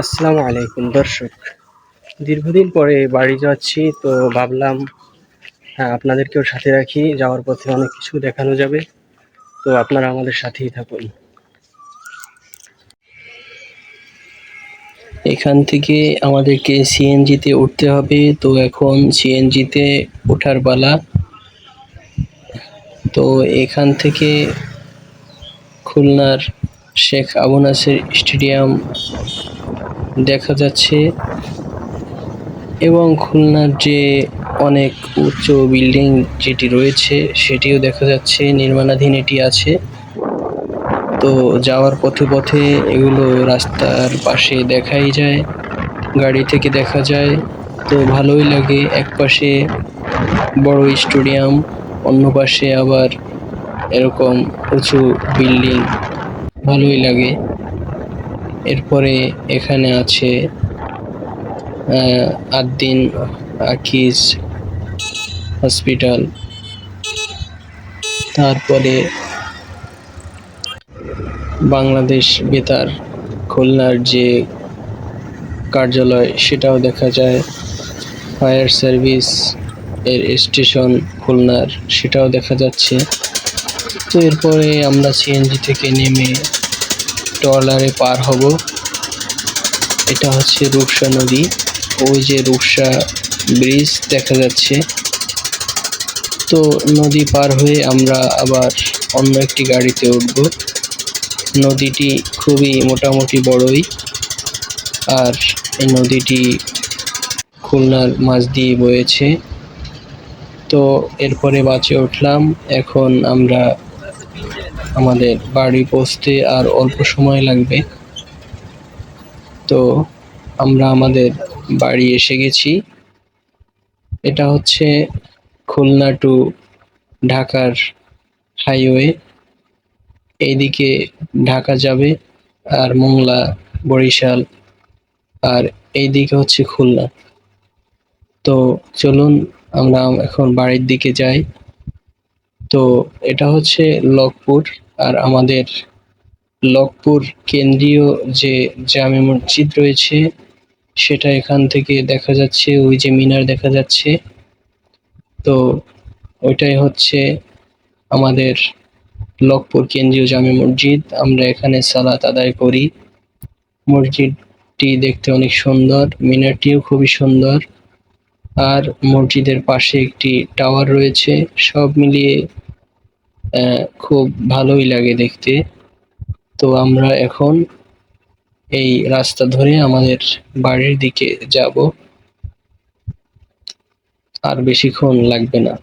আসসালামু আলাইকুম, দর্শক। দীর্ঘদিন পরে বাড়ি যাচ্ছি, তো ভাবলাম হ্যাঁ আপনাদেরকেও সাথে রাখি, যাওয়ার পথে অনেক কিছু দেখানো যাবে। তো আপনারা আমাদের সাথেই থাকুন। এখান থেকে আমাদেরকে সিএনজিতে উঠতে হবে, তো এখন সিএনজিতে ওঠার পালা। তো এখান থেকে খুলনার শেখ আবু নাসের স্টেডিয়াম দেখা যাচ্ছে এবং খুলনার যে অনেক উচ্চ বিল্ডিং যেটি রয়েছে, সেটিও দেখা যাচ্ছে, নির্মাণাধীন এটি আছে। তো যাওয়ার পথে পথে এগুলো রাস্তার পাশে দেখাই যায়, গাড়ি থেকে দেখা যায়। তো ভালোই লাগে এক পাশে বড় স্টেডিয়াম, অন্য পাশে আবার এরকম উঁচু বিল্ডিং, ভালোই লাগে। এরপরে এখানে আছে আদ্দিন আকিজ হসপিটাল। তারপরে বাংলাদেশ বেতার, খুলনার যে কার্যালয়, সেটাও দেখা যায়। ফায়ার সার্ভিস এর স্টেশন খুলনার, সেটাও দেখা যাচ্ছে। তো এরপরে আমরা সিএনজি থেকে নেমে ট্রলারে পার হব। এটা হচ্ছে রূপসা নদী। ওই যে রূপসা ব্রিজ দেখা যাচ্ছে। তো নদী পার হয়ে আমরা আবার অন্য একটি গাড়িতে উঠব। নদীটি খুবই মোটামুটি বড়ই। আর এই নদীটি খুলনার মাছ দিয়ে বয়েছে। তো এরপরে বাসে উঠলাম। এখন আমরা আমাদের বাড়ি পৌঁছতে আর অল্প সময় লাগবে। তো আমরা আমাদের বাড়ি এসে গেছি। এটা হচ্ছে খুলনা টু ঢাকার হাইওয়ে এইদিকে ঢাকা যাবে আর মোংলা, বরিশাল আর এইদিকে হচ্ছে খুলনা। তো চলুন আমরা এখন বাড়ির দিকে যাই। তো এটা হচ্ছে লকপুর আর আমাদের লকপুর কেন্দ্রীয় যে জামে মসজিদ রয়েছে, সেটা এখান থেকে দেখা যাচ্ছে, ওই যে মিনার দেখা যাচ্ছে। তো ওইটাই হচ্ছে আমাদের লকপুর কেন্দ্রীয় জামে মসজিদ। আমরা এখানে সালাত আদায় করি। মসজিদটি দেখতে অনেক সুন্দর, মিনারটিও খুবই সুন্দর। আর মসজিদের পাশে একটি টাওয়ার রয়েছে, সব মিলিয়ে খুব ভালোই লাগে দেখতে। তো আমরা এখন এই রাস্তা ধরে আমাদের বাড়ির দিকে যাব। আর বেশিক্ষণ লাগবে না।